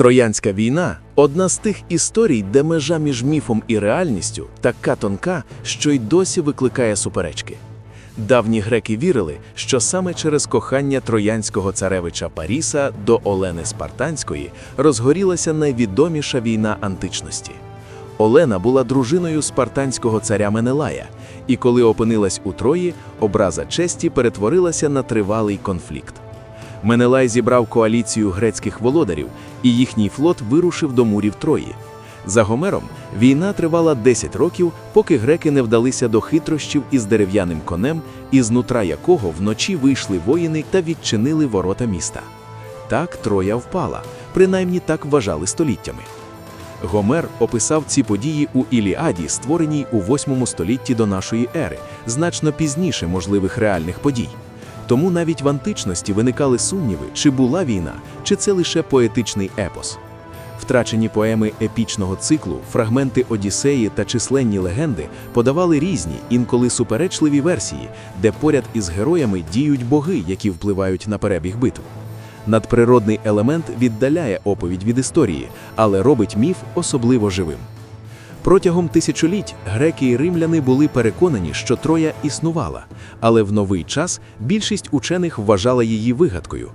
Троянська війна одна з тих історій, де межа між міфом і реальністю така тонка, що й досі викликає суперечки. Давні греки вірили, що саме через кохання троянського царевича Паріса до Олени Спартанської розгорілася найвідоміша війна античності. Олена була дружиною спартанського царя Менелая, і коли опинилась у Трої, образа честі перетворилася на тривалий конфлікт. Менелай зібрав коаліцію грецьких володарів, і їхній флот вирушив до мурів Трої. За Гомером, війна тривала 10 років, поки греки не вдалися до хитрощів із дерев'яним конем, із нутра якого вночі вийшли воїни та відчинили ворота міста. Так Троя впала, принаймні так вважали століттями. Гомер описав ці події у Іліаді, створеній у 8 столітті до нашої ери, значно пізніше можливих реальних подій. Тому навіть в античності виникали сумніви, чи була війна, чи це лише поетичний епос. Втрачені поеми епічного циклу, фрагменти Одіссеї та численні легенди подавали різні, інколи суперечливі версії, де поряд із героями діють боги, які впливають на перебіг битв. Надприродний елемент віддаляє оповідь від історії, але робить міф особливо живим. Протягом тисячоліть греки і римляни були переконані, що Троя існувала, але в новий час більшість учених вважала її вигадкою.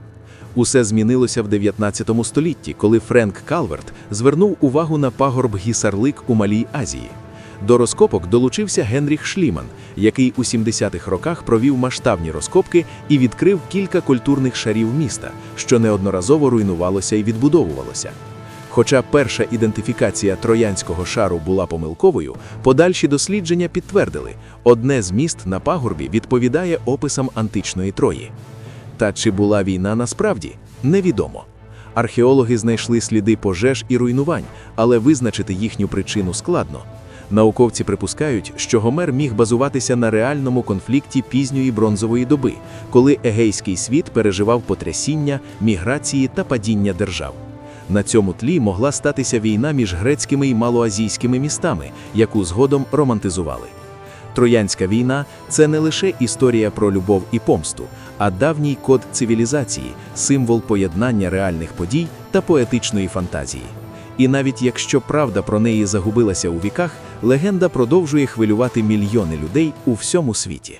Усе змінилося в 19 столітті, коли Френк Калверт звернув увагу на пагорб Гісарлик у Малій Азії. До розкопок долучився Генріх Шліман, який у 70-х роках провів масштабні розкопки і відкрив кілька культурних шарів міста, що неодноразово руйнувалося і відбудовувалося. Хоча перша ідентифікація троянського шару була помилковою, подальші дослідження підтвердили, одне з міст на пагорбі відповідає описам античної Трої. Та чи була війна насправді, невідомо. Археологи знайшли сліди пожеж і руйнувань, але визначити їхню причину складно. Науковці припускають, що Гомер міг базуватися на реальному конфлікті пізньої бронзової доби, коли егейський світ переживав потрясіння, міграції та падіння держав. На цьому тлі могла статися війна між грецькими і малоазійськими містами, яку згодом романтизували. Троянська війна це не лише історія про любов і помсту, а давній код цивілізації, символ поєднання реальних подій та поетичної фантазії. І навіть якщо правда про неї загубилася у віках, легенда продовжує хвилювати мільйони людей у всьому світі.